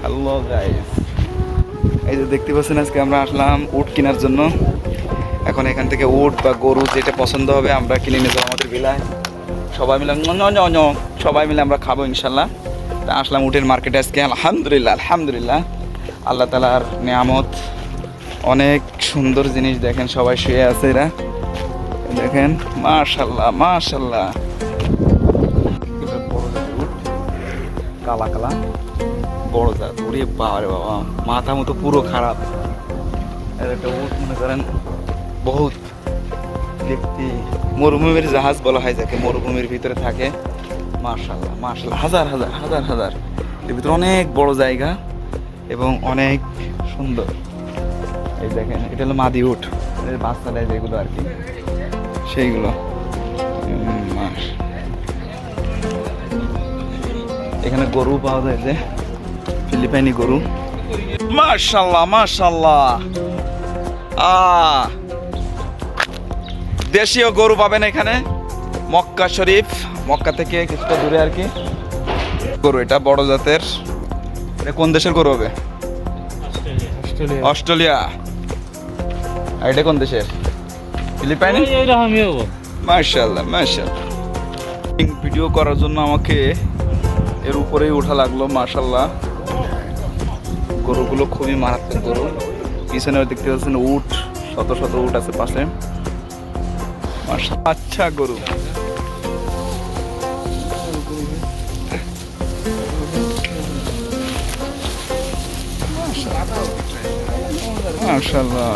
Hello guys এই যে দেখতে পাচ্ছেন, আজকে আমরা আসলাম উট কেনার জন্য। এখন এখান থেকে উট বা গরু যেটা পছন্দ হবে আমরা কিনে নিয়ে যাব আমাদের বিলায় সবাই মিলে সবাই মিলে আমরা খাব, ইনশাল্লাহ। তা আসলাম উটের মার্কেটে আজকে, আলহামদুলিল্লাহ আলহামদুলিল্লাহ। আল্লাহ তালার নিয়ামত। অনেক সুন্দর জিনিস দেখেন, সবাই শুয়ে আছে এরা। দেখেন, মাশাল্লাহ মাশাল্লাহ। কালা কালা বড় জাত ওরে বাবারে বাবা, মাথা মতো পুরো খারাপ। এর একটা উট মনে করেন, বহুত দেখতে মরুভূমির জাহাজ বলা হয় যাকে, মরুভূমির ভিতরে থাকে। মার্শাল্লাহ মার্শাল্লাহ হাজার হাজার হাজার হাজার। এর ভিতরে অনেক বড় জায়গা এবং অনেক সুন্দর। এই দেখেন, এটা হলো মাদি উট, এর বাচ্চা দেয় যেগুলো আর কি, সেইগুলো। এখানে গরু পাওয়া যায় যে ফিলিপাইনি গরু। মাশাল্লাহ মাশাল্লাহ। আ দেশীয় গরু পাবেন এখানে। মক্কা শরীফ মক্কা থেকে কিছুটা দূরে আর কি। গরু এটা বড় জাতের। এটা কোন দেশের গরু হবে? অস্ট্রেলিয়া। আর এটা কোন দেশের? ফিলিপাইন? মার্শাল্লাহ মার্শাল্লাহ ভিডিও করার জন্য আমাকে এর উপরেই ওঠা লাগল মার্শাল্লাহ গরুগুলো খুবই মারাত্মক গরু। পিছনে দেখতে পাচ্ছেন উট, শত শত উট আছে পাশে। আচ্ছা গরু। মাশাল্লাহ